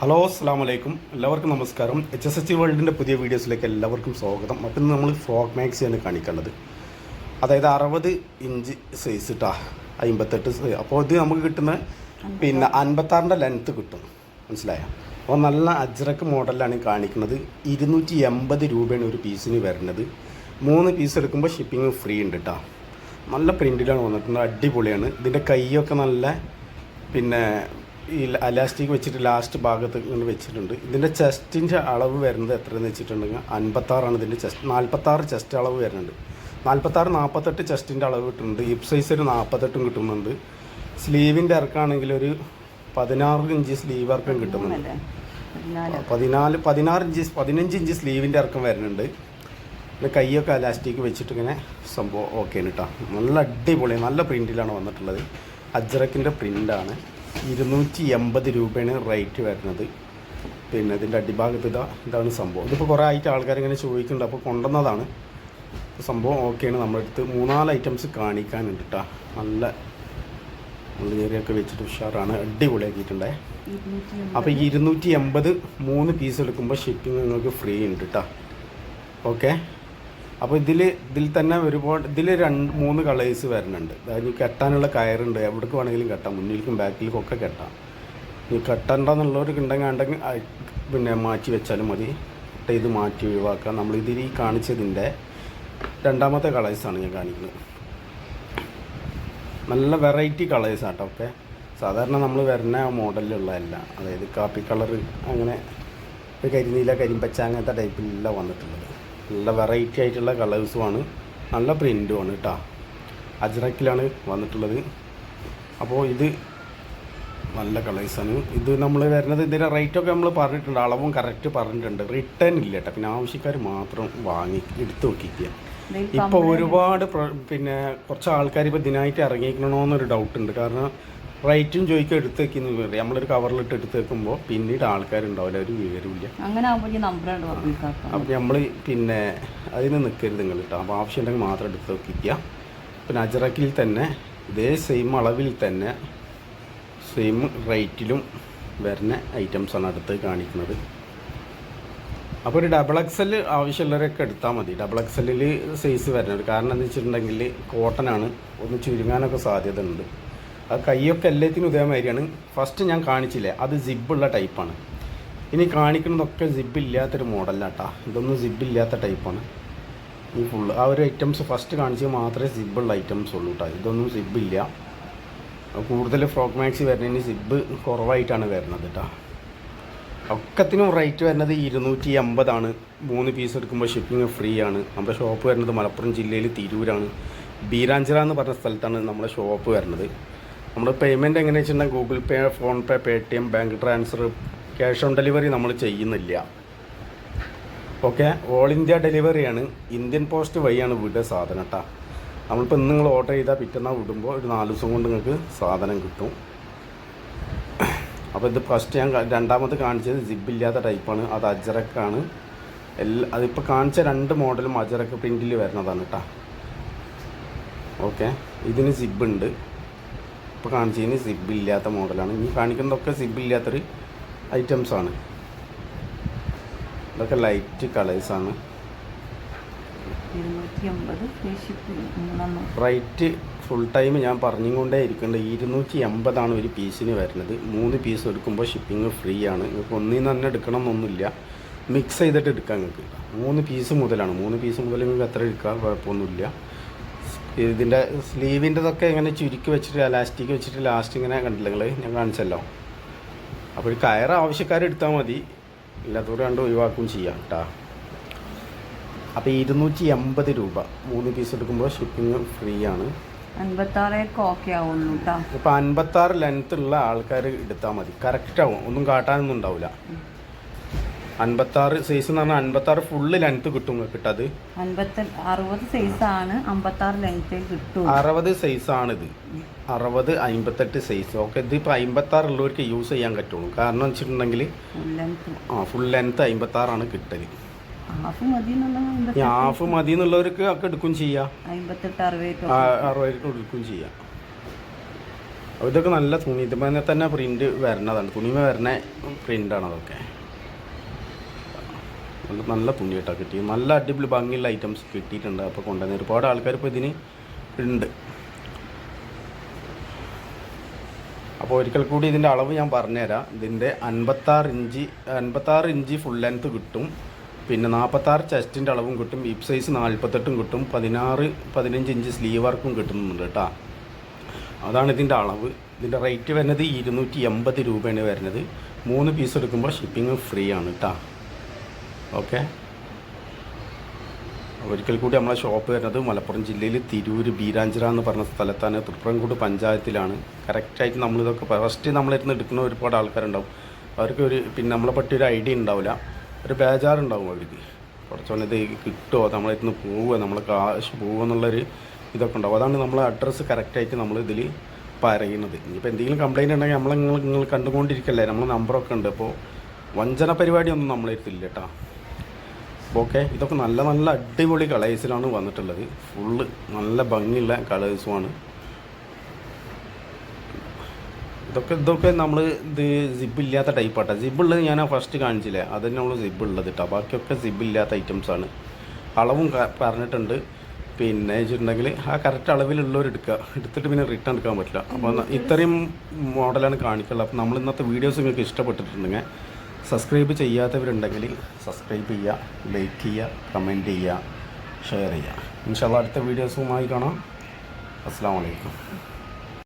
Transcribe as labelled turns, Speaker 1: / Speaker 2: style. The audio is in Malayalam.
Speaker 1: ഹലോ അസ്സാം വലൈക്കും എല്ലാവർക്കും നമസ്കാരം. എച്ച് എസ് സി വേൾഡിന്റെ പുതിയ വീഡിയോസിലേക്ക് എല്ലാവർക്കും സ്വാഗതം. അപ്പം ഇന്ന് നമ്മൾ ഫ്രോക്ക് മാക്സിയാണ് കാണിക്കേണ്ടത് അതായത് അറുപത് ഇഞ്ച് സൈസ് ഇട്ടാ അമ്പത്തെട്ട് അപ്പോൾ ഇത് നമുക്ക് കിട്ടുന്ന പിന്നെ അൻപത്താറിന്റെ ലെങ്ത്ത് കിട്ടും. മനസ്സിലായോ? അപ്പോൾ നല്ല അജ്രക്ക് മോഡലാണ് കാണിക്കുന്നത്. ഇരുന്നൂറ്റി എൺപത് രൂപയാണ് ഒരു പീസിന് വരുന്നത്. മൂന്ന് പീസ് എടുക്കുമ്പോൾ ഷിപ്പിംഗ് ഫ്രീ ഉണ്ട് കേട്ടോ നല്ല പ്രിന്റിലാണ് വന്നിട്ടുണ്ട് അടിപൊളിയാണ്. ഇതിന്റെ കൈയൊക്കെ നല്ല പിന്നെ ഈ അലാസ്റ്റിക് വെച്ചിട്ട് ലാസ്റ്റ് ഭാഗത്ത് ഇങ്ങനെ വെച്ചിട്ടുണ്ട്. ഇതിന്റെ ചെസ്റ്റിന്റെ അളവ് വരുന്നത് എത്രയെന്ന് വെച്ചിട്ടുണ്ടെങ്കിൽ അൻപത്താറാണ് ഇതിന്റെ ചെസ്റ്റ് നാൽപ്പത്താറ് ചെസ്റ്റ് അളവ് വരുന്നുണ്ട്. നാൽപ്പത്താറ് നാൽപ്പത്തെട്ട് ചെസ്റ്റിന്റെ അളവ് കിട്ടുന്നുണ്ട്. ഹിപ്പ് സൈസ് ഒരു നാൽപ്പത്തെട്ടും കിട്ടുന്നുണ്ട്. സ്ലീവിന്റെ ഇറക്കാണെങ്കിൽ ഒരു പതിനാറ് ഇഞ്ച് സ്ലീവ് ഇറക്കം കിട്ടുന്നുണ്ട്.
Speaker 2: പതിനാല്.
Speaker 1: പതിനാറ് ഇഞ്ച് പതിനഞ്ച് ഇഞ്ച് സ്ലീവിന്റെ ഇറക്കം വരുന്നുണ്ട്. പിന്നെ കൈയൊക്കെ അലാസ്റ്റിക് വെച്ചിട്ട് ഇങ്ങനെ സംഭവം ഓക്കെ കേട്ടോ നല്ല അടിപൊളി നല്ല പ്രിന്റിലാണ് വന്നിട്ടുള്ളത്. അജ്രക്കിന്റെ പ്രിന്റാണ് ഇരുന്നൂറ്റി എൺപത് രൂപയാണ് റേറ്റ് വരുന്നത്. പിന്നെ ഇതിന്റെ അടിഭാഗത്ത് ഇതാ ഇതാണ് സംഭവം. ഇതിപ്പോൾ കുറേ ആയിട്ട് ആൾക്കാർ ഇങ്ങനെ ചോദിക്കുന്നുണ്ട്. അപ്പോൾ കൊണ്ടുവന്നതാണ്. സംഭവം ഓക്കെയാണ്. നമ്മുടെ അടുത്ത് മൂന്നാൽ ഐറ്റംസ് കാണിക്കാനുണ്ട് കേട്ടോ നല്ല ഉള്ളിയേറിയൊക്കെ വെച്ചിട്ട് ഉഷാറാണ്. അടിപൊളിയാക്കിയിട്ടുണ്ടേ. അപ്പോൾ ഈ ഇരുന്നൂറ്റി എൺപത് മൂന്ന് പീസ് എടുക്കുമ്പോൾ ഷിപ്പിംഗ് നിങ്ങൾക്ക് ഫ്രീ ഉണ്ട് കേട്ടോ ഓക്കെ? അപ്പോൾ ഇതിൽ ഇതിൽ തന്നെ ഒരുപാട് ഇതിൽ രണ്ട് മൂന്ന് കളേഴ്സ് വരുന്നുണ്ട്. അതായത് കെട്ടാനുള്ള കയറുണ്ട്. എവിടേക്ക് വേണമെങ്കിലും കെട്ടാം. മുന്നിലേക്കും ബാക്കിലേക്കും ഒക്കെ കെട്ടാം. ഈ കെട്ടണ്ടെന്നുള്ളവർക്ക് ഉണ്ടെങ്കിൽ ഉണ്ടെങ്കിൽ പിന്നെ മാറ്റി വെച്ചാലും മതി. കട്ട് ചെയ്ത് മാറ്റി ഒഴിവാക്കാം. നമ്മൾ ഇതിൽ ഈ കാണിച്ചതിന്റെ രണ്ടാമത്തെ കളേഴ്സാണ് ഞാൻ കാണിക്കുന്നത്. നല്ല വെറൈറ്റി കളേഴ്സ് ആട്ടോ ഓക്കെ സാധാരണ നമ്മൾ വരുന്ന മോഡലിലുള്ളതല്ല. അതായത് കാപ്പി കളർ അങ്ങനെ കരിനീല കരിമ്പച്ച അങ്ങനത്തെ ടൈപ്പിലല്ല വന്നിട്ടുള്ളത്. നല്ല വെറൈറ്റി ആയിട്ടുള്ള കളേഴ്സുമാണ് നല്ല പ്രിന്റുമാണ് കേട്ടോ അജ്രക്കിലാണ് വന്നിട്ടുള്ളത്. അപ്പോൾ ഇത് നല്ല കളേഴ്സാണ് ഇത് നമ്മൾ വരുന്നത് ഇതിന്റെ റേറ്റൊക്കെ നമ്മൾ പറഞ്ഞിട്ടുണ്ട്. അളവും കറക്റ്റ് പറഞ്ഞിട്ടുണ്ട്. റിട്ടേൺ ഇല്ല കേട്ടോ പിന്നെ ആവശ്യക്കാർ മാത്രം വാങ്ങി എടുത്ത് നോക്കിക്കുക ഇപ്പോൾ ഒരുപാട് പിന്നെ കുറച്ച് ആൾക്കാർ ഇപ്പോൾ ഇതിനായിട്ട് ഇറങ്ങിക്കണമെന്നൊരു ഡൗട്ടുണ്ട് കാരണം റേറ്റും ചോദിക്കും എടുത്ത് വെക്കുന്നു. നമ്മളൊരു കവറിലിട്ട് എടുത്ത് വെക്കുമ്പോൾ പിന്നീട് ആൾക്കാരുണ്ടാവില്ല ഒരു വിവരമില്ല
Speaker 2: അങ്ങനെ
Speaker 1: അപ്പം നമ്മൾ പിന്നെ അതിന് നിൽക്കരുത് നിങ്ങൾ കേട്ടോ അപ്പോൾ ആവശ്യമുണ്ടെങ്കിൽ മാത്രം എടുത്ത് വെക്കുക പിന്നെ അജറക്കിൽ തന്നെ ഇതേ സെയിം അളവിൽ തന്നെ സെയിം റേറ്റിലും വരുന്ന ഐറ്റംസാണ് അടുത്ത് കാണിക്കുന്നത്. അപ്പോൾ ഒരു ഡബിൾ എക്സൽ ആവശ്യമുള്ളവരൊക്കെ എടുത്താൽ മതി. ഡബിൾ എക്സലിൽ സൈസ് വരുന്നത് കാരണം എന്താ വെച്ചിട്ടുണ്ടെങ്കിൽ കോട്ടനാണ് ഒന്ന് ചുരുങ്ങാനൊക്കെ സാധ്യത ഉണ്ട് ആ കൈയൊക്കെ എല്ലാത്തിനും ഇതേമാതിരിയാണ്. ഫസ്റ്റ് ഞാൻ കാണിച്ചില്ലേ അത് സിബുള്ള ടൈപ്പാണ് ഇനി കാണിക്കുന്നതൊക്കെ സിബ് ഇല്ലാത്തൊരു മോഡലാട്ടാ ഇതൊന്നും സിബ് ഇല്ലാത്ത ടൈപ്പാണ് ഈ ഫുള്ള് ആ ഒരു ഐറ്റംസ് ഫസ്റ്റ് കാണിച്ച് മാത്രമേ സിബുള്ള ഐറ്റംസ് ഉള്ളൂ കേട്ടോ ഇതൊന്നും സിബ് ഇല്ല. കൂടുതൽ ഫ്രോക്ക് മാക്സി വരുന്നതിന് സിബ് കുറവായിട്ടാണ് വരുന്നത് കേട്ടോ ഒക്കത്തിനും റേറ്റ് വരുന്നത് ഇരുന്നൂറ്റി എൺപതാണ് മൂന്ന് പീസ് എടുക്കുമ്പോൾ ഷിപ്പിംഗ് ഫ്രീ ആണ്. നമ്മുടെ ഷോപ്പ് വരുന്നത് മലപ്പുറം ജില്ലയിൽ തിരൂരാണ്. ബീരാഞ്ചിറ എന്ന് പറഞ്ഞ സ്ഥലത്താണ് നമ്മുടെ ഷോപ്പ് വരുന്നത്. നമ്മൾ പേയ്മെന്റ് എങ്ങനെ വെച്ചിട്ടുണ്ടെങ്കിൽ Google Pay PhonePe Paytm bank transfer cash on delivery നമ്മൾ ചെയ്യുന്നില്ല ഓക്കെ ഓൾ ഇന്ത്യ ഡെലിവറിയാണ് ഇന്ത്യൻ പോസ്റ്റ് വഴിയാണ് വിടുക സാധനം കേട്ടോ നമ്മളിപ്പോൾ ഇന്ന് നിങ്ങൾ ഓർഡർ ചെയ്താൽ പിറ്റന്നാൾ വിടുമ്പോൾ ഒരു നാല് ദിവസം കൊണ്ട് നിങ്ങൾക്ക് സാധനം കിട്ടും. അപ്പോൾ ഇത് ഫസ്റ്റ് ഞാൻ രണ്ടാമത് കാണിച്ചത് ജിബില്ലാത്ത ടൈപ്പാണ് അത് അജറക്കാണ് എല്ലാ അതിപ്പോൾ കാണിച്ച രണ്ട് മോഡലും അജറക്ക് പ്രിന്റിൽ വരുന്നതാണ് കേട്ടോ ഓക്കെ ഇതിന് സിബ് ഉണ്ട്. ഇപ്പോൾ കാണിച്ചതിന് സിബ് ഇല്ലാത്ത മോഡലാണ്. ഇനി കാണിക്കുന്നതൊക്കെ സിബ് ഇല്ലാത്തൊരു ഐറ്റംസാണ്. ഇതൊക്കെ ലൈറ്റ് കളേഴ്സാണ് റൈറ്റ് ഫുൾ ടൈം ഞാൻ പറഞ്ഞുകൊണ്ടേ ഇരിക്കേണ്ടത് ഇരുന്നൂറ്റി എൺപതാണ് ഒരു പീസിന് വരുന്നത്. മൂന്ന് പീസ് എടുക്കുമ്പോൾ ഷിപ്പിംഗ് ഫ്രീ ആണ്. നിങ്ങൾക്ക് ഒന്നിൽ നിന്ന് തന്നെ എടുക്കണം എന്നൊന്നുമില്ല. മിക്സ് ചെയ്തിട്ട് എടുക്കാൻ നിങ്ങൾക്ക് മൂന്ന് പീസ് മുതലാണ്. മൂന്ന് പീസ് മുതൽ നിങ്ങൾക്ക് എത്ര എടുക്കാം കുഴപ്പമൊന്നുമില്ല. ഇതിന്റെ സ്ലീവിന്റെതൊക്കെ ഇങ്ങനെ ചുരുക്കി വെച്ചിട്ട് അലാസ്റ്റിക് വെച്ചിട്ട് ലാസ്റ്റ് ഇങ്ങനെ കണ്ടില്ല നിങ്ങൾ ഞാൻ കാണിച്ചല്ലോ. അപ്പോൾ ഒരു കയർ ആവശ്യക്കാരെടുത്താൽ മതി. ഇല്ലാത്തവർ കണ്ട് ഒഴിവാക്കുകയും ചെയ്യാം കേട്ടോ അപ്പോൾ ഇരുന്നൂറ്റി എൺപത് രൂപ. മൂന്ന് പീസ് എടുക്കുമ്പോൾ ഷിപ്പിംഗ് ഫ്രീ ആണ്. ഇപ്പോൾ അൻപത്താറ് ലെങ്ത് ഉള്ള ആൾക്കാർ എടുത്താൽ മതി. കറക്റ്റ് ആവും. ഒന്നും കാട്ടാനൊന്നും ഉണ്ടാവില്ല അൻപത്താറ് സൈസ് എന്ന് പറഞ്ഞാൽ അൻപത്താറ് ഫുള്ള് ലെങ്ത് കിട്ടും കിട്ടത്
Speaker 2: അറുപത് സൈസ് ആണ് അമ്പത്താറ് ലെങ്ത് കിട്ടും.
Speaker 1: അറുപത് സൈസ് ആണിത്. അറുപത് അമ്പത്തെട്ട് സൈസ് ഓക്കെ ഇതിപ്പോൾ അമ്പത്താറ് ഉള്ളവർക്ക് യൂസ് ചെയ്യാൻ പറ്റുള്ളൂ. കാരണം വെച്ചിട്ടുണ്ടെങ്കിൽ ആ ഫുൾ ലെങ്ത് അമ്പത്താറാണ് കിട്ടൽ
Speaker 2: ഹാഫ് മതി
Speaker 1: എന്നുള്ളവർക്ക് ഒക്കെ എടുക്കും ചെയ്യാം. അറുപതിനും എടുക്കും ചെയ്യാം. ഇതൊക്കെ നല്ല തുണി. ഇതുപോലെ തന്നെ പ്രിന്റ് വരണതാണ് തുണിമ വരുന്ന പ്രിന്റാണ് അതൊക്കെ. നല്ല നല്ല തുണി കേട്ടോ കിട്ടി നല്ല അടിപൊളി ഭംഗിയുള്ള ഐറ്റംസ് കിട്ടിയിട്ടുണ്ട്. അപ്പോൾ കൊണ്ടുവന്ന ഒരുപാട് ആൾക്കാർ ഇപ്പോൾ ഇതിന് ഉണ്ട്. അപ്പോൾ ഒരിക്കൽ കൂടി ഇതിന്റെ അളവ് ഞാൻ പറഞ്ഞുതരാം. ഇതിന്റെ അൻപത്താറ് ഇഞ്ച് അൻപത്താറ് ഇഞ്ച് ഫുൾ ലെങ്ത്ത് കിട്ടും. പിന്നെ നാൽപ്പത്താറ് ചെസ്റ്റിന്റെ അളവും കിട്ടും. ഇപ് സൈസ് നാൽപ്പത്തെട്ടും കിട്ടും. പതിനാറ് പതിനഞ്ച് ഇഞ്ച് സ്ലീവ് വർക്കും കിട്ടുന്നുണ്ട് കേട്ടോ. അതാണ് ഇതിന്റെ അളവ്. ഇതിന്റെ റേറ്റ് വരുന്നത് ഇരുന്നൂറ്റി എൺപത് രൂപയാണ് വരുന്നത്. മൂന്ന് പീസ് എടുക്കുമ്പോൾ ഷിപ്പിംഗ് ഫ്രീ ആണ് കേട്ടോ. ഓക്കെ. ഒരിക്കൽ കൂടി നമ്മളെ ഷോപ്പ് വരുന്നത് മലപ്പുറം ജില്ലയിൽ തിരൂർ ബീരാഞ്ചിറ എന്ന് പറഞ്ഞ സ്ഥലത്താണ്. തൃപ്രംകൂട് പഞ്ചായത്തിലാണ്. കറക്റ്റായിട്ട് നമ്മളിതൊക്കെ ഫസ്റ്റ് നമ്മളിരുന്ന് എടുക്കുന്ന ഒരുപാട് ആൾക്കാരുണ്ടാവും. അവർക്ക് ഒരു പിന്നെ നമ്മളെ പറ്റിയൊരു ഐഡിയ ഉണ്ടാവില്ല. ഒരു ബേജാറുണ്ടാവും അവർക്ക്. കുറച്ചോനെ ഇത് കിട്ടുമോ നമ്മളിരുന്ന് പോവുക നമ്മൾ കാശ് പോവുക എന്നുള്ളൊരു ഇതൊക്കെ ഉണ്ടാവും. അതാണ് നമ്മളെ അഡ്രസ്സ് കറക്റ്റായിട്ട് നമ്മൾ ഇതിൽ പറയുന്നത്. ഇനിയിപ്പോൾ എന്തെങ്കിലും കംപ്ലയിന്റ് ഉണ്ടെങ്കിൽ നമ്മൾ നിങ്ങൾ നിങ്ങൾ കണ്ടുകൊണ്ടിരിക്കല്ലേ? നമ്മളെ നമ്പറൊക്കെ ഉണ്ട്. അപ്പോൾ വഞ്ചന പരിപാടിയൊന്നും നമ്മളെടുത്തില്ല കേട്ടോ. ഓക്കെ. ഇതൊക്കെ നല്ല നല്ല അടിപൊളി കളേഴ്സിലാണ് വന്നിട്ടുള്ളത്. ഫുള്ള് നല്ല ഭംഗിയുള്ള കളേഴ്സുമാണ്. ഇതൊക്കെ ഇതൊക്കെ നമ്മൾ ഇത് സിബ് ഇല്ലാത്ത ടൈപ്പാട്ടോ സിബ് ഞാൻ ഫസ്റ്റ് കാണിച്ചില്ലേ? അത് തന്നെയുള്ളൂ സിബ് ഉള്ളത് കേട്ടോ ബാക്കിയൊക്കെ സിബ് ഇല്ലാത്ത ഐറ്റംസാണ് അളവും പറഞ്ഞിട്ടുണ്ട്. പിന്നെ വെച്ചിട്ടുണ്ടെങ്കിൽ ആ കറക്റ്റ് അളവിലുള്ളവർ എടുക്കുക എടുത്തിട്ട് പിന്നെ റിട്ടേൺ എടുക്കാൻ പറ്റില്ല. അപ്പോൾ ഇത്രയും മോഡലാണ് കാണിക്കുള്ളത് അപ്പോൾ നമ്മൾ ഇന്നത്തെ വീഡിയോസ് നിങ്ങൾക്ക് ഇഷ്ടപ്പെട്ടിട്ടുണ്ടെങ്കിൽ സബ്സ്ക്രൈബ് ചെയ്യാത്തവരുണ്ടെങ്കിൽ സബ്സ്ക്രൈബ് ചെയ്യുക ലൈക്ക് ചെയ്യുക കമന്റ് ചെയ്യുക ഷെയർ ചെയ്യുക. ഇൻഷാല്ല അടുത്ത വീഡിയോസുമായി കാണാം. അസ്സാം വലൈക്കും